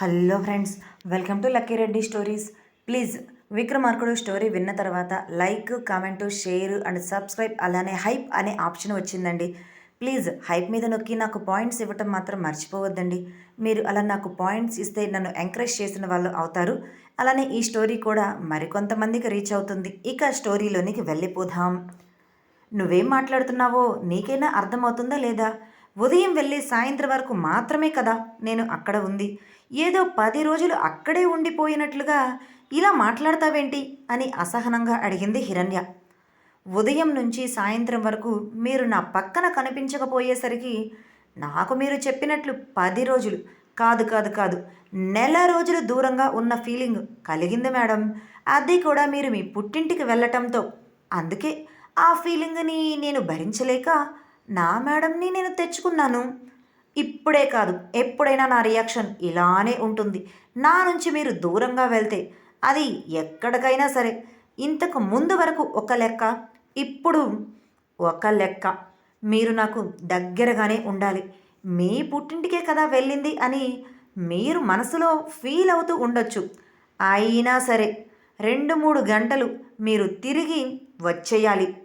Hello friends welcome to lucky Reddy stories. Please Vikramarkudu story విన్న తర్వాత like comment share and subscribe అలానే hype అనే option వచ్చిందండి. Please hype మీద నొక్కి నాకు పాయింట్స్ ఇవ్వటం మాత్రం మర్చిపోవద్దండి. మీరు అలా నాకు పాయింట్స్ ఇస్తే నన్ను ఎంకరేజ్ చేసిన వాళ్ళు అవుతారు. అలానే ఈ స్టోరీ కూడా మరికొంతమందికి రీచ్ అవుతుంది. ఇక స్టోరీలోనికి వెళ్ళిపోదాం. నువ్వేం మాట్లాడుతున్నావో నీకైనా అర్థమవుతుందా లేదా? ఉదయం వెళ్ళి సాయంత్రం వరకు మాత్రమే కదా నేను అక్కడ ఉంది. ఏదో పది రోజులు అక్కడే ఉండిపోయినట్లుగా ఇలా మాట్లాడతావేంటి? అని అసహనంగా అడిగింది హిరణ్య. ఉదయం నుంచి సాయంత్రం వరకు మీరు నా పక్కన కనిపించకపోయేసరికి నాకు మీరు చెప్పినట్లు పది రోజులు కాదు కాదు కాదు నెల రోజులు దూరంగా ఉన్న ఫీలింగ్ కలిగింది మేడం. అది కూడా మీరు మీ పుట్టింటికి వెళ్ళటంతో. అందుకే ఆ ఫీలింగ్ని నేను భరించలేక నా మేడంని నేను తెచ్చుకున్నాను. ఇప్పుడే కాదు ఎప్పుడైనా నా రియాక్షన్ ఇలానే ఉంటుంది. నా నుంచి మీరు దూరంగా వెళ్తే అది ఎక్కడికైనా సరే. ఇంతకు ముందు వరకు ఒక లెక్క ఇప్పుడు ఒక లెక్క. మీరు నాకు దగ్గరగానే ఉండాలి. మీ పుట్టింటికే కదా వెళ్ళింది అని మీరు మనసులో ఫీల్ అవుతూ ఉండొచ్చు. అయినా సరే రెండు మూడు గంటలు మీరు తిరిగి వచ్చేయాలి.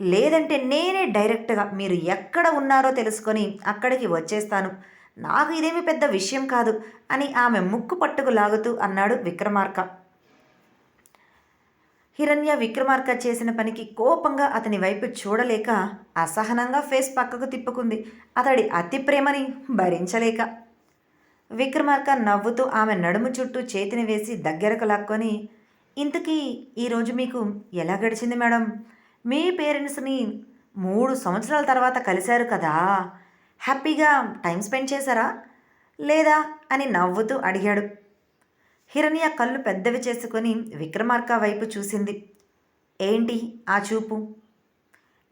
లేదంటే నేనే డైరెక్ట్గా మీరు ఎక్కడ ఉన్నారో తెలుసుకొని అక్కడికి వచ్చేస్తాను. నాకు ఇదేమి పెద్ద విషయం కాదు అని ఆమె ముక్కు పట్టుకు లాగుతూ అన్నాడు విక్రమార్క. హిరణ్య విక్రమార్క చేసిన పనికి కోపంగా అతని వైపు చూడలేక అసహనంగా ఫేస్ పక్కకు తిప్పుకుంది. అతడి అతి ప్రేమని భరించలేక విక్రమార్క నవ్వుతూ ఆమె నడుము చుట్టూ చేతిని వేసి దగ్గరకు లాక్కొని ఇంతకీ ఈరోజు మీకు ఎలా గడిచింది మేడం? మీ పేరెంట్స్ని మూడు సంవత్సరాల తర్వాత కలిశారు కదా? హ్యాపీగా టైం స్పెండ్ చేశారా? లేదా? అని నవ్వుతూ అడిగాడు. హిరణ్య కళ్ళు పెద్దవి చేసుకొని విక్రమార్క వైపు చూసింది. ఏంటి ఆ చూపు?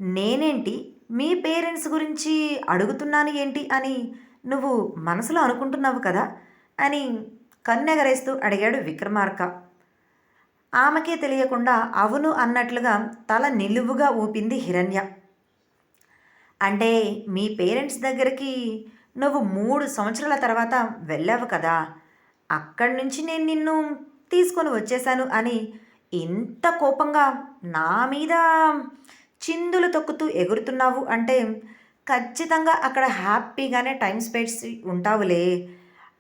నేనేంటి? మీ పేరెంట్స్ గురించి అడుగుతున్నాను ఏంటి అని నువ్వు మనసులో అనుకుంటున్నావు కదా? అని కన్నెగరేస్తూ అడిగాడు విక్రమార్క. ఆమెకే తెలియకుండా అవును అన్నట్లుగా తల నిలువుగా ఊపింది హిరణ్య. అంటే మీ పేరెంట్స్ దగ్గరికి నువ్వు మూడు సంవత్సరాల తర్వాత వెళ్ళావు కదా. అక్కడి నుంచి నేను నిన్ను తీసుకొని వచ్చేసాను అని ఇంత కోపంగా నా మీద చిందులు తొక్కుతూ ఎగురుతున్నావు అంటే ఖచ్చితంగా అక్కడ హ్యాపీగానే టైం స్పెండ్స్ ఉంటావులే.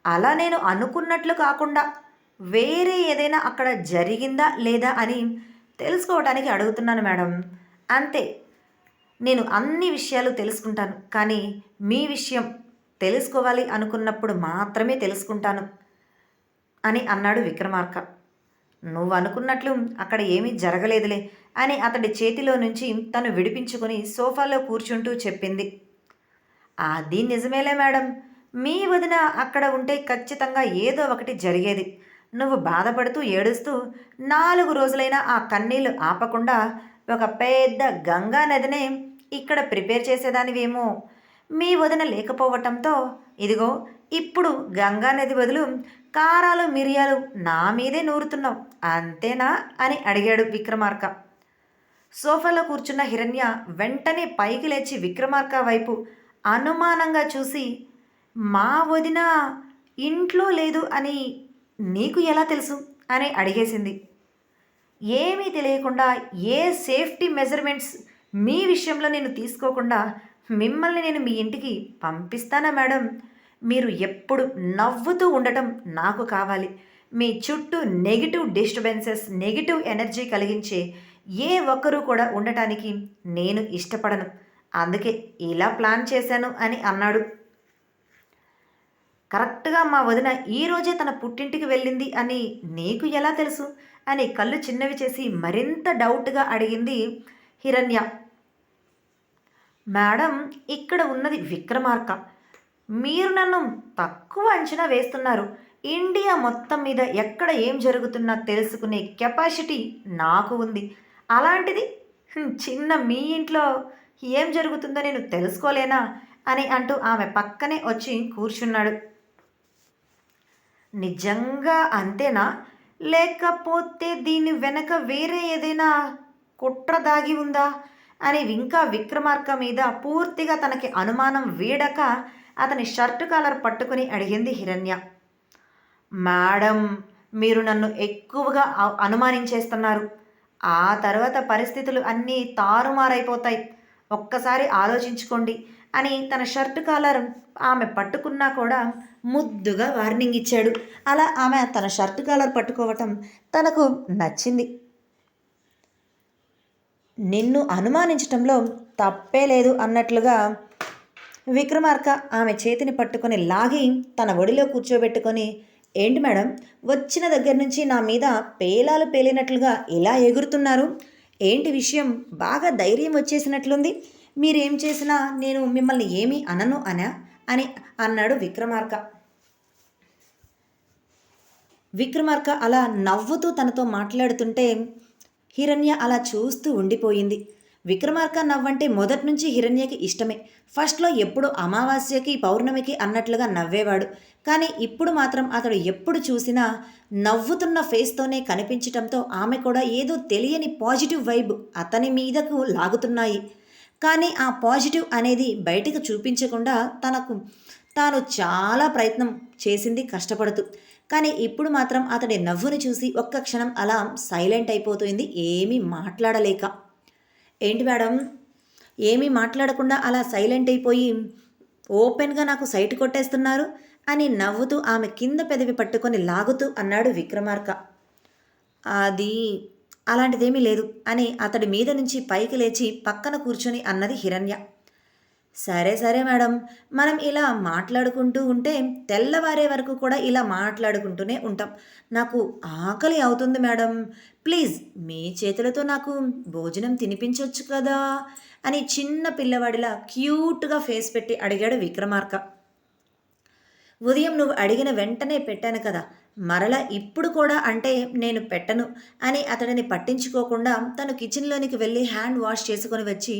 అలా నేను అనుకున్నట్లు కాకుండా వేరే ఏదైనా అక్కడ జరిగిందా లేదా అని తెలుసుకోవడానికి అడుగుతున్నాను మేడం. అంతే. నేను అన్ని విషయాలు తెలుసుకుంటాను. కానీ మీ విషయం తెలుసుకోవాలి అనుకున్నప్పుడు మాత్రమే తెలుసుకుంటాను అని అన్నాడు విక్రమార్క. నువ్వు అనుకున్నట్లు అక్కడ ఏమీ జరగలేదులే అని అతడి చేతిలో నుంచి తను విడిపించుకొని సోఫాలో కూర్చుంటూ చెప్పింది. అది నిజమేలే మేడం. మీ వదిన అక్కడ ఉంటే ఖచ్చితంగా ఏదో ఒకటి జరిగేది. నువ్వు బాధపడుతూ ఏడుస్తూ నాలుగు రోజులైనా ఆ కన్నీళ్ళు ఆపకుండా ఒక పెద్ద గంగా నదినే ఇక్కడ ప్రిపేర్ చేసేదానివేమో. మీ వదిన లేకపోవటంతో ఇదిగో ఇప్పుడు గంగా నది బదులు కారాలు మిరియాలు నా మీదే నూరుతున్నావు. అంతేనా? అని అడిగాడు విక్రమార్క. సోఫాలో కూర్చున్న హిరణ్య వెంటనే పైకి లేచి విక్రమార్క వైపు అనుమానంగా చూసి మా వదిన ఇంట్లో లేదు అని నీకు ఎలా తెలుసు? అని అడిగేసింది. ఏమీ తెలియకుండా ఏ సేఫ్టీ మెజర్మెంట్స్ మీ విషయంలో నేను తీసుకోకుండా మిమ్మల్ని నేను మీ ఇంటికి పంపిస్తానా మేడం? మీరు ఎప్పుడు నవ్వుతూ ఉండటం నాకు కావాలి. మీ చుట్టూ నెగిటివ్ డిస్టర్బెన్సెస్ నెగిటివ్ ఎనర్జీ కలిగించే ఏ ఒక్కరూ కూడా ఉండటానికి నేను ఇష్టపడను. అందుకే ఇలా ప్లాన్ చేశాను అని అన్నాడు. కరెక్ట్గా మా వదిన ఈరోజే తన పుట్టింటికి వెళ్ళింది అని నీకు ఎలా తెలుసు? అని కళ్ళు చిన్నవి చేసి మరింత డౌట్గా అడిగింది హిరణ్య. మేడం ఇక్కడ ఉన్నది విక్రమార్క. మీరు నన్ను తక్కువ అంచనా వేస్తున్నారు. ఇండియా మొత్తం మీద ఎక్కడ ఏం జరుగుతున్నా తెలుసుకునే కెపాసిటీ నాకు ఉంది. అలాంటిది చిన్న మీ ఇంట్లో ఏం జరుగుతుందో నేను తెలుసుకోలేనా? అని అంటూ ఆమె పక్కనే వచ్చి కూర్చున్నాడు. నిజంగా అంతేనా? లేకపోతే దీని వెనక వేరే ఏదైనా కుట్ర దాగి ఉందా? అని ఇంకా విక్రమార్క మీద పూర్తిగా తనకి అనుమానం వీడక అతని షర్టు కాలర్ పట్టుకుని అడిగింది హిరణ్య. మేడం మీరు నన్ను ఎక్కువగా అనుమానించేస్తున్నారు. ఆ తర్వాత పరిస్థితులు అన్నీ తారుమారైపోతాయి. ఒక్కసారి ఆలోచించుకోండి. అని తన షర్ట్ కాలర్ ఆమె పట్టుకున్నా కూడా ముద్దుగా వార్నింగ్ ఇచ్చాడు. అలా ఆమె తన షర్ట్ కాలర్ పట్టుకోవటం తనకు నచ్చింది. నిన్ను అనుమానించటంలో తప్పే లేదు అన్నట్లుగా విక్రమార్క ఆమె చేతిని పట్టుకొని లాగి తన ఒడిలో కూర్చోబెట్టుకొని ఏంటి మేడం వచ్చిన దగ్గర నుంచి నా మీద పేలాలు పేలినట్లుగా ఎలా ఎగురుతున్నారు? ఏంటి విషయం? బాగా ధైర్యం వచ్చేసినట్లుంది? మీరేం చేసినా నేను మిమ్మల్ని ఏమీ అనను అనా అని అన్నాడు విక్రమార్క. విక్రమార్క అలా నవ్వుతూ తనతో మాట్లాడుతుంటే హిరణ్య అలా చూస్తూ ఉండిపోయింది. విక్రమార్క నవ్వంటే మొదటి నుంచి హిరణ్యకి ఇష్టమే. ఫస్ట్లో ఎప్పుడు అమావాస్యకి పౌర్ణమికి అన్నట్లుగా నవ్వేవాడు. కానీ ఇప్పుడు మాత్రం అతడు ఎప్పుడు చూసినా నవ్వుతున్న ఫేస్తోనే కనిపించటంతో ఆమె కూడా ఏదో తెలియని పాజిటివ్ వైబ్ అతని మీదకు లాగుతున్నాయి. కానీ ఆ పాజిటివ్ అనేది బయటకు చూపించకుండా తనకు తాను చాలా ప్రయత్నం చేసింది కష్టపడుతూ. కానీ ఇప్పుడు మాత్రం అతడి నవ్వుని చూసి ఒక్క క్షణం అలా సైలెంట్ అయిపోతుంది. ఏమీ మాట్లాడలేక. ఏంటి మేడం? ఏమీ మాట్లాడకుండా అలా సైలెంట్ అయిపోయి ఓపెన్గా నాకు సైట్ కొట్టేస్తున్నారు అని నవ్వుతూ ఆమె కింద పెదవి పట్టుకొని లాగుతూ అన్నాడు విక్రమార్క. అది అలాంటిదేమీ లేదు అని అతడి మీద నుంచి పైకి లేచి పక్కన కూర్చొని అన్నది హిరణ్య. సరే సరే మేడం. మనం ఇలా మాట్లాడుకుంటూ ఉంటే తెల్లవారే వరకు కూడా ఇలా మాట్లాడుకుంటూనే ఉంటాం. నాకు ఆకలి అవుతుంది మేడం. ప్లీజ్ మీ చేతులతో నాకు భోజనం తినిపించవచ్చు కదా అని చిన్న పిల్లవాడిలా క్యూట్గా ఫేస్ పెట్టి అడిగాడు విక్రమార్క. ఉదయం నువ్వు అడిగిన వెంటనే పెట్టాను కదా. మరలా ఇప్పుడు కూడా అంటే నేను పెట్టను అని అతడిని పట్టించుకోకుండా తను కిచెన్లోనికి వెళ్ళి హ్యాండ్ వాష్ చేసుకొని వచ్చి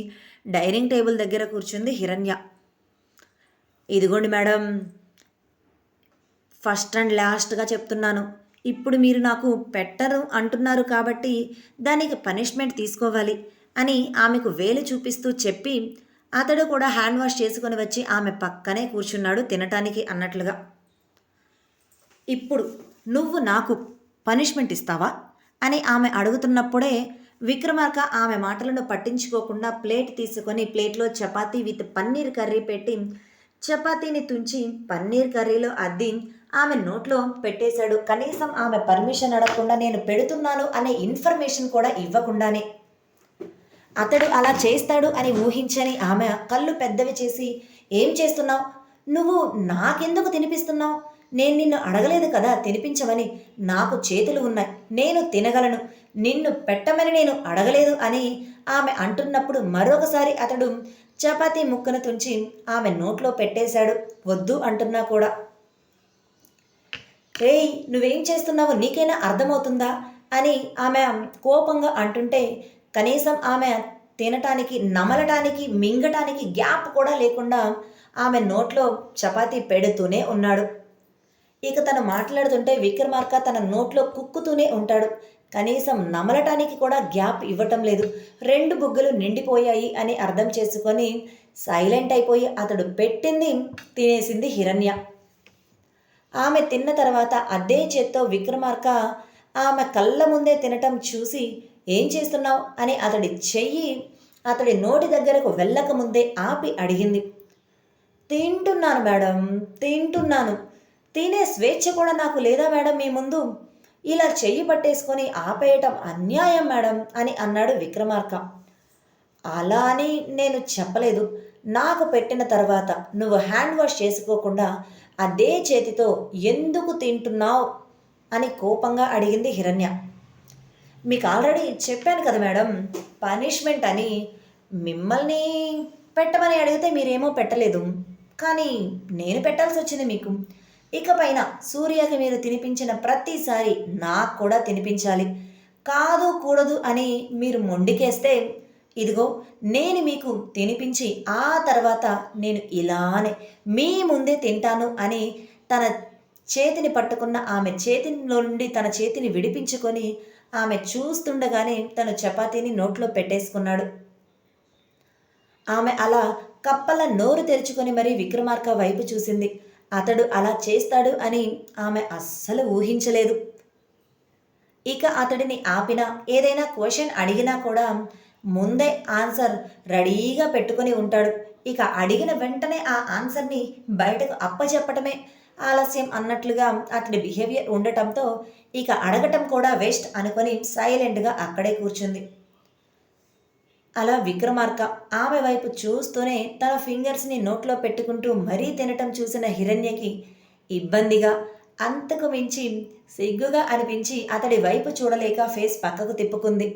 డైనింగ్ టేబుల్ దగ్గర కూర్చుంది హిరణ్య. ఇదిగోండి మేడం ఫస్ట్ అండ్ లాస్ట్గా చెప్తున్నాను. ఇప్పుడు మీరు నాకు పెట్టరు అంటున్నారు కాబట్టి దానికి పనిష్మెంట్ తీసుకోవాలి అని ఆమెకు వేలు చూపిస్తూ చెప్పి అతడు కూడా హ్యాండ్ వాష్ చేసుకొని వచ్చి ఆమె పక్కనే కూర్చున్నాడు తినటానికి అన్నట్లుగా. ఇప్పుడు నువ్వు నాకు పనిష్మెంట్ ఇస్తావా? అని ఆమె అడుగుతున్నప్పుడే విక్రమార్క ఆమె మాటలను పట్టించుకోకుండా ప్లేట్ తీసుకొని ప్లేట్లో చపాతీ విత్ పన్నీర్ కర్రీ పెట్టి చపాతీని తుంచి పన్నీర్ కర్రీలో అద్ది ఆమె నోట్లో పెట్టేశాడు. కనీసం ఆమె పర్మిషన్ అడగకుండా నేను పెడుతున్నాను అనే ఇన్ఫర్మేషన్ కూడా ఇవ్వకుండానే అతడు అలా చేస్తాడు అని ఊహించని ఆమె కళ్ళు పెద్దవి చేసి ఏం చేస్తున్నావు? నువ్వు నాకెందుకు తినిపిస్తున్నావు? నేను నిన్ను అడగలేదు కదా తినిపించమని. నాకు చేతులు ఉన్నాయి నేను తినగలను. నిన్ను పెట్టమని నేను అడగలేదు అని ఆమె అంటున్నప్పుడు మరొకసారి అతడు చపాతీ ముక్కను తుంచి ఆమె నోట్లో పెట్టేశాడు. వద్దు అంటున్నా కూడా. రేయ్ నువ్వేం చేస్తున్నావో నీకైనా అర్థమవుతుందా అని ఆమె కోపంగా అంటుంటే కనీసం ఆమె తినటానికి నమలటానికి మింగటానికి గ్యాప్ కూడా లేకుండా ఆమె నోట్లో చపాతీ పెడుతూనే ఉన్నాడు. ఇక తను మాట్లాడుతుంటే విక్రమార్క తన నోట్లో కుక్కుతూనే ఉంటాడు. కనీసం నమలటానికి కూడా గ్యాప్ ఇవ్వటం లేదు. రెండు బుగ్గలు నిండిపోయాయి అని అర్థం చేసుకొని సైలెంట్ అయిపోయి అతడు పెట్టింది తినేసింది హిరణ్య. ఆమె తిన్న తర్వాత అదే చేత్తో విక్రమార్క ఆమె కళ్ళ ముందే తినటం చూసి ఏం చేస్తున్నావు? అని అతడి చెయ్యి అతడి నోటి దగ్గరకు వెళ్ళక ముందే ఆపి అడిగింది. తింటున్నాను మేడం తింటున్నాను. తినే స్వేచ్ఛ కూడా నాకు లేదా మేడం మీ ముందు? ఇలా చెయ్యి పట్టేసుకొని ఆపేయటం అన్యాయం మేడం అని అన్నాడు విక్రమార్క. అలా అని నేను చెప్పలేదు. నాకు పెట్టిన తర్వాత నువ్వు హ్యాండ్ వాష్ చేసుకోకుండా అదే చేతితో ఎందుకు తింటున్నావు? అని కోపంగా అడిగింది హిరణ్య. మీకు ఆల్రెడీ చెప్పాను కదా మేడం పనిష్మెంట్ అని. మిమ్మల్ని పెట్టమని అడిగితే మీరేమో పెట్టలేదు. కానీ నేను పెట్టాల్సి వచ్చింది మీకు. ఇకపైన సూర్యకి మీరు తినిపించిన ప్రతిసారి నాకు కూడా తినిపించాలి. కాదు కూడదు అని మీరు మొండికేస్తే ఇదిగో నేను మీకు తినిపించి ఆ తర్వాత నేను ఇలానే మీ ముందే తింటాను అని తన చేతిని పట్టుకున్న ఆమె చేతి నుండి తన చేతిని విడిపించుకొని ఆమె చూస్తుండగానే తను చపాతీని నోట్లో పెట్టేసుకున్నాడు. ఆమె అలా కప్పల నోరు తెరుచుకొని మరీ విక్రమార్క వైపు చూసింది. అతడు అలా చేస్తాడు అని ఆమె అస్సలు ఊహించలేదు. ఇక అతడిని ఆపిన ఏదైనా క్వశ్చన్ అడిగినా కూడా ముందే ఆన్సర్ రెడీగా పెట్టుకొని ఉంటాడు. ఇక అడిగిన వెంటనే ఆ ఆన్సర్ని బయటకు అప్పచెప్పటమే ఆలస్యం అన్నట్లుగా అతడి బిహేవియర్ ఉండటంతో ఇక అడగటం కూడా వేస్ట్ అనుకొని సైలెంట్గా అక్కడే కూర్చుంది. అలా విక్రమార్క ఆమె వైపు చూస్తూనే తన ఫింగర్స్ని నోట్లో పెట్టుకుంటూ మరీ తినటం చూసిన హిరణ్యకి ఇబ్బందిగా అంతకు మించి సిగ్గుగా అనిపించి అతడి వైపు చూడలేక ఫేస్ పక్కకు తిప్పుకుంది.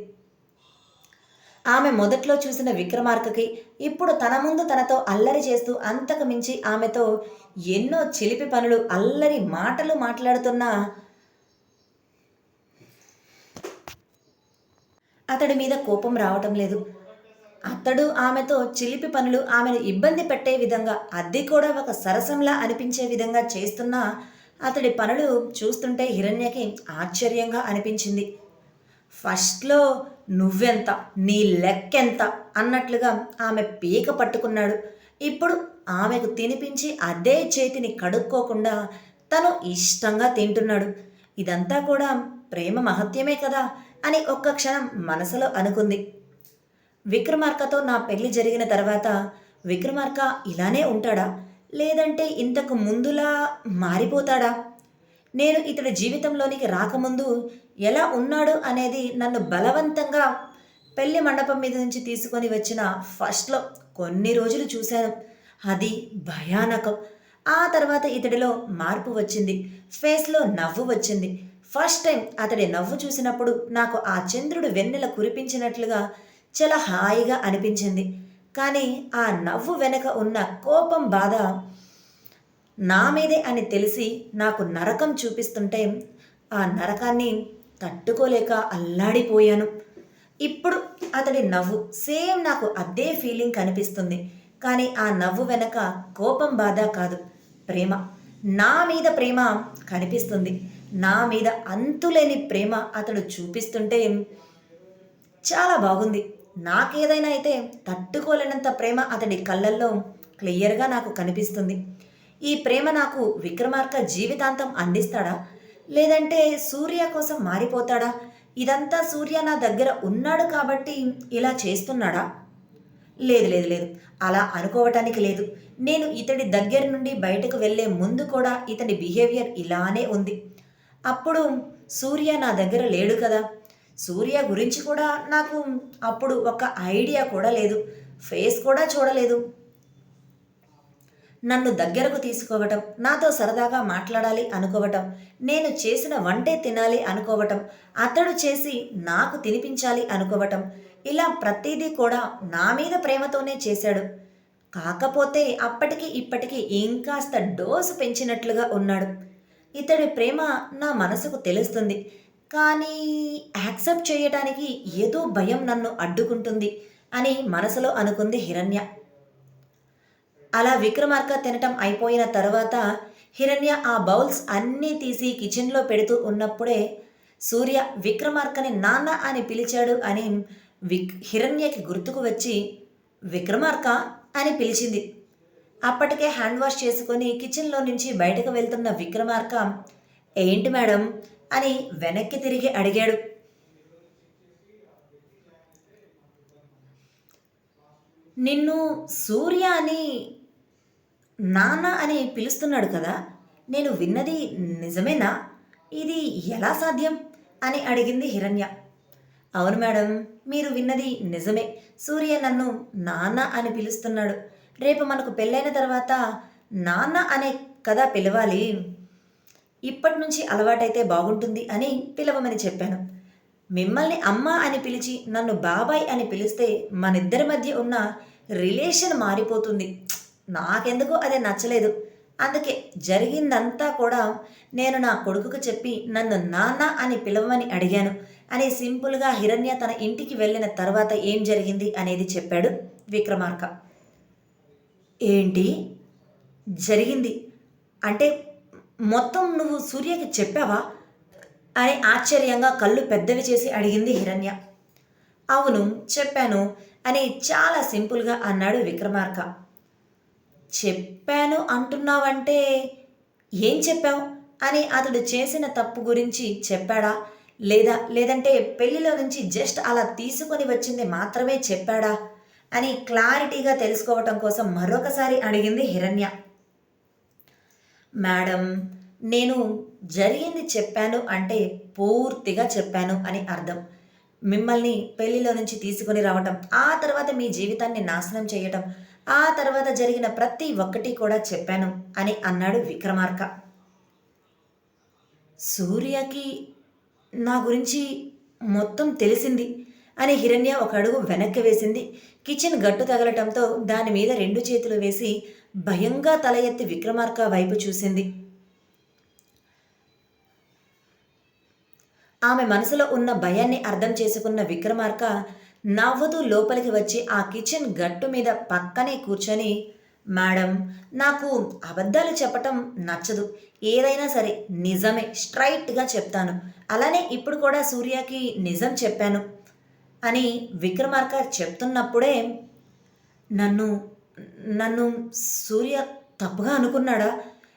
ఆమె మొదట్లో చూసిన విక్రమార్కకి ఇప్పుడు తన ముందు తనతో అల్లరి చేస్తూ అంతకు మించి ఆమెతో ఎన్నో చిలిపి పనులు అల్లరి మాటలు మాట్లాడుతున్నా అతడి మీద కోపం రావటం లేదు. అతడు ఆమెతో చిలిపి పనులు ఆమెను ఇబ్బంది పెట్టే విధంగా అద్దె కూడా ఒక సరసంలా అనిపించే విధంగా చేస్తున్నా అతడి పనులు చూస్తుంటే హిరణ్యకి ఆశ్చర్యంగా అనిపించింది. ఫస్ట్లో నువ్వెంత నీ లెక్కెంత అన్నట్లుగా ఆమె పీక పట్టుకున్నాడు. ఇప్పుడు ఆమెకు తినిపించి అదే చేతిని కడుక్కోకుండా తను ఇష్టంగా తింటున్నాడు. ఇదంతా కూడా ప్రేమ మహత్యమే కదా అని ఒక్క క్షణం మనసులో అనుకుంది. విక్రమార్కతో నా పెళ్ళి జరిగిన తర్వాత విక్రమార్క ఇలానే ఉంటాడా? లేదంటే ఇంతకు ముందులా మారిపోతాడా? నేను ఇతడి జీవితంలోనికి రాకముందు ఎలా ఉన్నాడు అనేది నన్ను బలవంతంగా పెళ్ళి మండపం మీద నుంచి తీసుకొని వచ్చిన ఫస్ట్లో కొన్ని రోజులు చూశాను. అది భయానకం. ఆ తర్వాత ఇతడిలో మార్పు వచ్చింది. ఫేస్లో నవ్వు వచ్చింది. ఫస్ట్ టైం అతడి నవ్వు చూసినప్పుడు నాకు ఆ చంద్రుడు వెన్నెల కురిపించినట్లుగా చాలా హాయిగా అనిపించింది. కానీ ఆ నవ్వు వెనక ఉన్న కోపం బాధ నా మీదే అని తెలిసి నాకు నరకం చూపిస్తుంటే ఆ నరకాన్ని తట్టుకోలేక అల్లాడిపోయాను. ఇప్పుడు అతడి నవ్వు సేమ్ నాకు అదే ఫీలింగ్ కనిపిస్తుంది. కానీ ఆ నవ్వు వెనక కోపం బాధ కాదు ప్రేమ. నా మీద ప్రేమ కనిపిస్తుంది. నా మీద అంతులేని ప్రేమ అతడు చూపిస్తుంటే చాలా బాగుంది. నాకేదైనా అయితే తట్టుకోలేనంత ప్రేమ అతడి కళ్ళల్లో క్లియర్గా నాకు కనిపిస్తుంది. ఈ ప్రేమ నాకు విక్రమార్క జీవితాంతం అందిస్తాడా? లేదంటే సూర్య కోసం మారిపోతాడా? ఇదంతా సూర్య నా దగ్గర ఉన్నాడు కాబట్టి ఇలా చేస్తున్నాడా? లేదు లేదు లేదు. అలా అనుకోవటానికి లేదు. నేను ఇతడి దగ్గర నుండి బయటకు వెళ్ళే ముందు కూడా ఇతని బిహేవియర్ ఇలానే ఉంది. అప్పుడు సూర్య నా దగ్గర లేడు కదా? సూర్య గురించి కూడా నాకు అప్పుడు ఒక ఐడియా కూడా లేదు. ఫేస్ కూడా చూడలేదు. నన్ను దగ్గరకు తీసుకోవటం నాతో సరదాగా మాట్లాడాలి అనుకోవటం నేను చేసిన వంటే తినాలి అనుకోవటం అతడు చేసి నాకు తినిపించాలి అనుకోవటం ఇలా ప్రతిదీ కూడా నా మీద ప్రేమతోనే చేశాడు. కాకపోతే అప్పటికి ఇప్పటికీ ఇంకాస్త డోసు పెంచినట్లుగా ఉన్నాడు. ఇతడి ప్రేమ నా మనసుకు తెలుస్తుంది. కానీ యాక్సెప్ట్ చేయటానికి ఏదో భయం నన్ను అడ్డుకుంటుంది అని మనసులో అనుకుంది హిరణ్య. అలా విక్రమార్క తినటం అయిపోయిన తర్వాత హిరణ్య ఆ బౌల్స్ అన్నీ తీసి కిచెన్లో పెడుతూ ఉన్నప్పుడే సూర్య విక్రమార్కని నాన్న అని పిలిచాడు అని విక్ హిరణ్యకి గుర్తుకు వచ్చి విక్రమార్క అని పిలిచింది. అప్పటికే హ్యాండ్ వాష్ చేసుకొని కిచెన్లో నుంచి బయటకు వెళ్తున్న విక్రమార్క ఏంటి మేడం అని వెనక్కి తిరిగి అడిగాడు. నిన్ను సూర్య అని నాన్న అని పిలుస్తున్నాడు కదా? నేను విన్నది నిజమేనా? ఇది ఎలా సాధ్యం? అని అడిగింది హిరణ్య. అవును మేడం మీరు విన్నది నిజమే. సూర్య నన్ను నాన్న అని పిలుస్తున్నాడు. రేపు మనకు పెళ్ళైన తర్వాత నాన్న అనే కదా పిలవాలి. ఇప్పటి నుంచి అలవాటైతే బాగుంటుంది అని పిలవమని చెప్పాను. మిమ్మల్ని అమ్మ అని పిలిచి నన్ను బాబాయ్ అని పిలిస్తే మనిద్దరి మధ్య ఉన్న రిలేషన్ మారిపోతుంది. నాకెందుకు అది నచ్చలేదు. అందుకే జరిగిందంతా కూడా నేను నా కొడుకుకు చెప్పి నన్ను నాన్న అని పిలవమని అడిగాను. అని సింపుల్గా హిరణ్య తన ఇంటికి వెళ్ళిన తర్వాత ఏం జరిగింది అనేది చెప్పాడు విక్రమార్క. ఏంటి? జరిగింది. అంటే మొత్తం నువ్వు సూర్యకి చెప్పావా? అని ఆశ్చర్యంగా కళ్ళు పెద్దవి చేసి అడిగింది హిరణ్య. అవును చెప్పాను అని చాలా సింపుల్గా అన్నాడు విక్రమార్క. చెప్పాను అంటున్నావంటే ఏం చెప్పావు? అని అతడు చేసిన తప్పు గురించి చెప్పాడా? లేదా లేదంటే పెళ్ళిలో నుంచి జస్ట్ అలా తీసుకొని వచ్చింది మాత్రమే చెప్పాడా? అని క్లారిటీగా తెలుసుకోవటం కోసం మరొకసారి అడిగింది హిరణ్య. మేడం నేను జరిగింది చెప్పాను అంటే పూర్తిగా చెప్పాను అని అర్థం. మిమ్మల్ని పెళ్ళిలో నుంచి తీసుకొని రావటం ఆ తర్వాత మీ జీవితాన్ని నాశనం చేయటం ఆ తర్వాత జరిగిన ప్రతి ఒక్కటి కూడా చెప్పాను అని అన్నాడు విక్రమార్క. సూర్యకి నా గురించి మొత్తం తెలిసింది అని హిరణ్య ఒక అడుగు వెనక్కి వేసింది. కిచెన్ గట్టు తగలటంతో దాని మీద రెండు చేతులు వేసి భయంగా తల ఎత్తి విక్రమార్క వైపు చూసింది. ఆమె మనసులో ఉన్న భయాన్ని అర్థం చేసుకున్న విక్రమార్క నవ్వుతూ లోపలికి వచ్చి ఆ కిచెన్ గట్టు మీద పక్కనే కూర్చొని మేడం నాకు అబద్ధాలు చెప్పటం నచ్చదు. ఏదైనా సరే నిజమే స్ట్రైట్గా చెప్తాను. అలానే ఇప్పుడు కూడా సూర్యకి నిజం చెప్పాను అని విక్రమార్క చెప్తున్నప్పుడే నన్ను నన్ను సూర్య తప్పుగా అనుకున్నాడా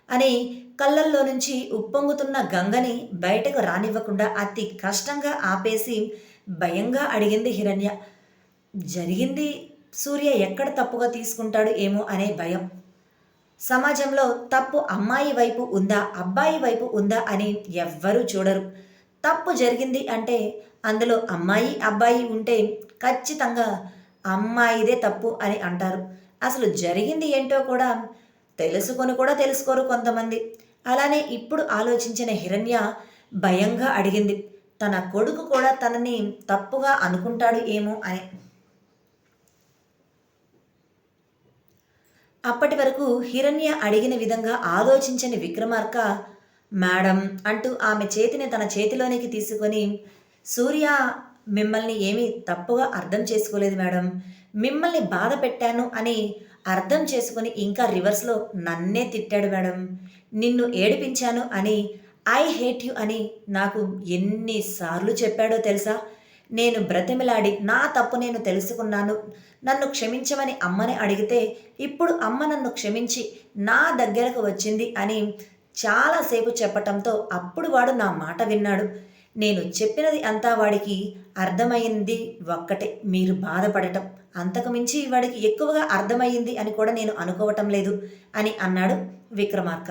అని కళ్ళల్లో నుంచి ఉప్పొంగుతున్న గంగని బయటకు రానివ్వకుండా అతి కష్టంగా ఆపేసి భయంగా అడిగింది హిరణ్య. జరిగింది సూర్య ఎక్కడ తప్పుగా తీసుకుంటాడు ఏమో అనే భయం. సమాజంలో తప్పు అమ్మాయి వైపు ఉందా అబ్బాయి వైపు ఉందా అని ఎవ్వరూ చూడరు. తప్పు జరిగింది అంటే అందులో అమ్మాయి అబ్బాయి ఉంటే ఖచ్చితంగా అమ్మాయిదే తప్పు అని అంటారు. అసలు జరిగింది ఏంటో కూడా తెలుసుకొని కూడా తెలుసుకోరు కొంతమంది. అలానే ఇప్పుడు ఆలోచించిన హిరణ్య భయంగా అడిగింది. తన కొడుకు కూడా తనని తప్పుగా అనుకుంటాడు ఏమో అని. అప్పటి వరకు హిరణ్య అడిగిన విధంగా ఆలోచించని విక్రమార్క మేడం అంటూ ఆమె చేతిని తన చేతిలోనికి తీసుకొని సూర్య మిమ్మల్ని ఏమీ తప్పుగా అర్థం చేసుకోలేదు మేడం. మిమ్మల్ని బాధ పెట్టాను అని అర్థం చేసుకుని ఇంకా రివర్స్లో నన్నే తిట్టాడు మేడం. నిన్ను ఏడిపించాను అని ఐ హేట్ యు అని నాకు ఎన్నిసార్లు చెప్పాడో తెలుసా? నేను బ్రతిమిలాడి నా తప్పు నేను తెలుసుకున్నాను. నన్ను క్షమించమని అమ్మని అడిగితే ఇప్పుడు అమ్మ నన్ను క్షమించి నా దగ్గరకు వచ్చింది అని చాలాసేపు చెప్పటంతో అప్పుడు వాడు నా మాట విన్నాడు. నేను చెప్పినది అంతా వాడికి అర్థమైంది ఒక్కటే. మీరు బాధపడటం. అంతకుమించి వాడికి ఎక్కువగా అర్థమయ్యింది అని కూడా నేను అనుకోవటం లేదు అని అన్నాడు విక్రమార్క.